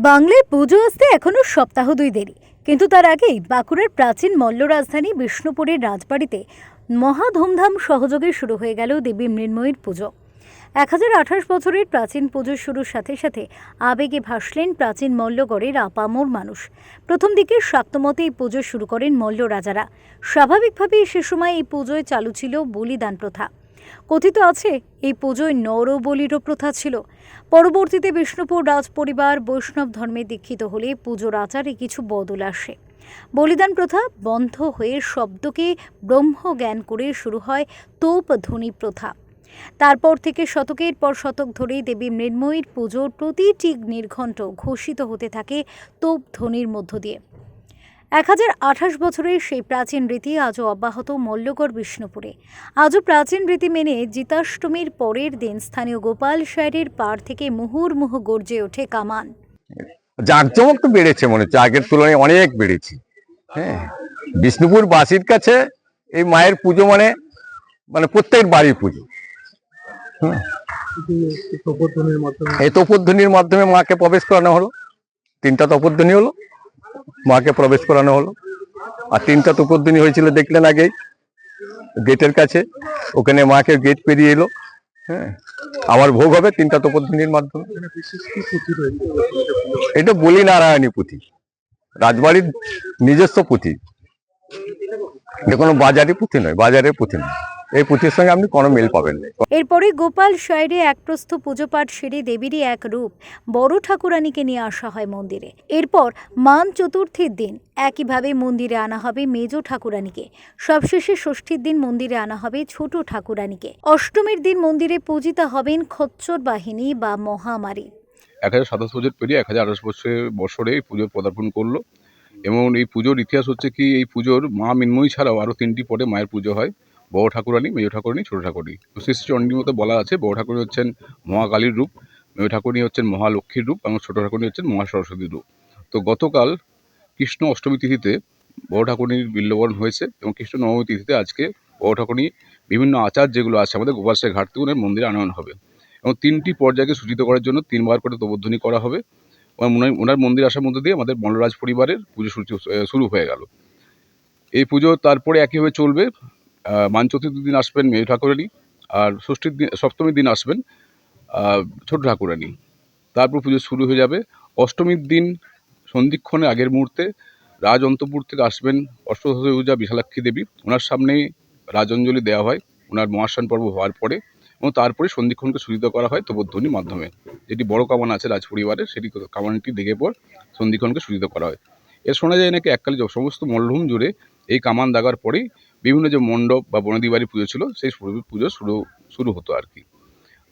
বাংলায় পুজো আসতে এখনও সপ্তাহ দুই দেরি। কিন্তু তার আগেই বাঁকুড়ার প্রাচীন মল্ল রাজধানী বিষ্ণুপুরের রাজবাড়িতে মহা ধুমধাম সহযোগে শুরু হয়ে গেল দেবী মৃন্ময়ীর পুজো। এক হাজার আঠাশ বছরের প্রাচীন পুজোর শুরুর সাথে সাথে আবেগে ভাসলেন প্রাচীন মল্লগড়ের আপামোর মানুষ। প্রথম দিকে শাক্তমতে এই পুজো শুরু করেন মল্ল রাজারা। স্বাভাবিকভাবেই সে সময় এই পুজোয় চালু ছিল বলিদান প্রথা। কথিত আছে, এই পুজোয় নরবলিরও প্রথা ছিল। পরবর্তীতে বিষ্ণুপুর রাজ পরিবার বৈষ্ণব ধর্মে দীক্ষিত হলে পুজোর আচারে কিছু বদল আসে। বলিদান প্রথা বন্ধ হয়ে শব্দকে ব্রহ্মজ্ঞান করে শুরু হয় তোপ ধ্বনি প্রথা। তারপর থেকে শতকের পর শতক ধরে দেবী মৃন্ময়ীর পুজোর প্রতিটি নির্ঘণ্ট ঘোষিত হতে থাকে তোপ ধ্বনির মধ্য দিয়ে। এক হাজার আঠাশ বছরের সেই প্রাচীন রীতি আজও অব্যাহত মল্লগড় বিষ্ণুপুরে। আজও প্রাচীন রীতি মেনে জিতাষ্টমীর পরের দিন স্থানীয় গোপাল শাহরের পাড় থেকে মুহুর্মুহু গর্জে ওঠে কামান। জাঁকজমক তো বেড়েছে মনে হচ্ছে, আগের তুলনায় অনেক বেড়েছে। হ্যাঁ বিষ্ণুপুর বাসীর কাছে এই মায়ের পুজো মানে মানে প্রত্যেক বাড়ির পুজো। মাধ্যমে, এই তপধ্বনির মাধ্যমে মাকে প্রবেশ করানো হলো, তিনটা তপধ্বনি হলো। মাকে প্রবেশ করানো হলো। আর তিনটা তপধ্বনি হয়েছিল দেখলেন আগেই, গেটের কাছে। ওখানে মাকে গেট পেরিয়ে এলো হ্যাঁ। আমার ভোগ হবে তিনটা তপধ্বনির মাধ্যমে। এটা বলি নারায়ণী পুঁথি, রাজবাড়ির নিজস্ব পুঁথি। এটা কোনো বাজারি পুঁথি নয়, বাজারের পুঁথি নয়। এই পুঁথির সঙ্গে আপনি কোনো মিল পাবেন না। এরপরে গোপাল শাহরে একপ্রস্থ পুজো পাঠ সেরে দেবীরই এক রূপ বড় ঠাকুরানীকে নিয়ে আসা হয় মন্দিরে। এরপর মান চতুর্থীর দিন একইভাবে মন্দিরে আনা হবে মেজ ঠাকুরানীকে। সবশেষে ষষ্ঠীর দিন মন্দিরে আনা হবে ছোট ঠাকুরানীকে। অষ্টমীর দিন মন্দিরে পূজিতা হবেন খচ্চর বাহিনী বা মহামারী। এক হাজার সাতাশ বছর পেরিয়ে এক হাজার আঠাশ বছরের বছরে এই পুজোর পদার্পণ করল। এবং এই পুজোর ইতিহাস হচ্ছে কি এই পুজোর মা মিন্ময়ী ছাড়াও আরও তিনটি পরে মায়ের পুজো হয়। বড় ঠাকুরানী, মেজ ঠাকুরানী, ছোট ঠাকুরানী। শ্রী শ্রী চণ্ডীর মতো বলা আছে, বড় ঠাকুরানী হচ্ছেন মহাকালীর রূপ, মেজ ঠাকুরানী হচ্ছেন মহালক্ষ্মীর রূপ এবং ছোট ঠাকুরানী হচ্ছেন মহা সরস্বতীর রূপ। তো গতকাল কৃষ্ণ অষ্টমী তিথিতে বড় ঠাকুরনির বিল্লবরণ হয়েছে এবং কৃষ্ণ নবমী তিথিতে আজকে বড় ঠাকুরনি বিভিন্ন আচার যেগুলো আছে আমাদের গোপালসাই ঘাট থেকে মন্দিরে আনয়ন হবে। এবং তিনটি পর্যায়কে সূচিত করার জন্য তিনবার করে তবোধ্বনি করা হবে ওনার- মন্দির আসার মধ্যে দিয়ে আমাদের মল্লরাজ পরিবারের পুজো শুরু হয়ে গেল। এই পুজো তারপরে একইভাবে চলবে। আহ, মান চতুর্থীর দিন আসবেন মেয়ে ঠাকুরানী আর ষষ্ঠীর দিন সপ্তমীর দিন আসবেন ছোট ঠাকুরানী। তারপর পুজো শুরু হয়ে যাবে অষ্টমীর দিন সন্ধিক্ষণে আগের মুহূর্তে রাজ অন্তপুর থেকে আসবেন অষ্টদশভূজা বিশালাক্ষী দেবী। ওনার সামনেই রাজঞ্জলি দেওয়া হয়। ওনার মহাস্নান পর্ব হওয়ার পরে এবং তারপরে সন্ধিক্ষণকে সূচিত করা হয় তবোধ্বনির মাধ্যমে। যেটি বড় কামান আছে রাজ পরিবারের সেটি কামানটি দেখে পর সন্ধিক্ষণকে সূচিত করা হয়। এর শোনা যায় নাকি এককালে সমস্ত মল্লভূম জুড়ে এই কামান দাগার পরেই বিভিন্ন যে মণ্ডপ বা বনদি বাড়ি পুজো ছিল, সেই পুজো শুরু শুরু হতো আর কি।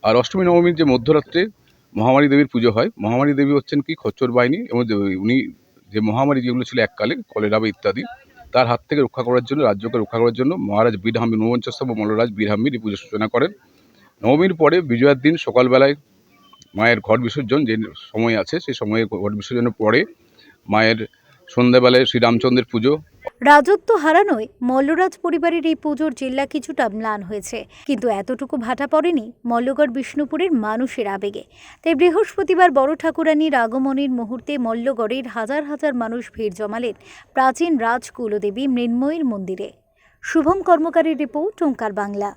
আর অষ্টমী, নবমীর যে মধ্যরাত্রে মহামারী দেবীর পুজো হয়, মহামারী দেবী হচ্ছেন কি খচ্চর বাহিনী এবং উনি যে মহামারী যেগুলো ছিল এককালে কলেরা বা ইত্যাদি, তার হাত থেকে রক্ষা করার জন্য, রাজ্যকে রক্ষা করার জন্য মহারাজ বীরহাম্বি ঊনপঞ্চাশতম মল্লরাজ বীরহাম্বির এই পুজো সূচনা করেন। নবমীর পরে বিজয়ার দিন সকালবেলায় মায়ের ঘট বিসর্জন যে সময় আছে, সেই সময়ে ঘট বিসর্জনের পরে মায়ের সন্ধ্যাবেলায় শ্রীরামচন্দ্রের পুজো রাজত্ব হারানোয় মল্লরাজ পরিবারের এই পুজোর জেল্লা কিছুটা ম্লান হয়েছে। কিন্তু এতটুকু ভাটা পড়েনি মল্লগড় বিষ্ণুপুরের মানুষের আবেগে। তাই বৃহস্পতিবার বড় ঠাকুরানীর আগমনের মুহূর্তে মল্লগড়ের হাজার হাজার মানুষ ভিড় জমালেন প্রাচীন রাজকুলদেবী মৃন্ময়ীর মন্দিরে। শুভম কর্মকারীর রিপোর্ট ওঙ্কার বাংলা।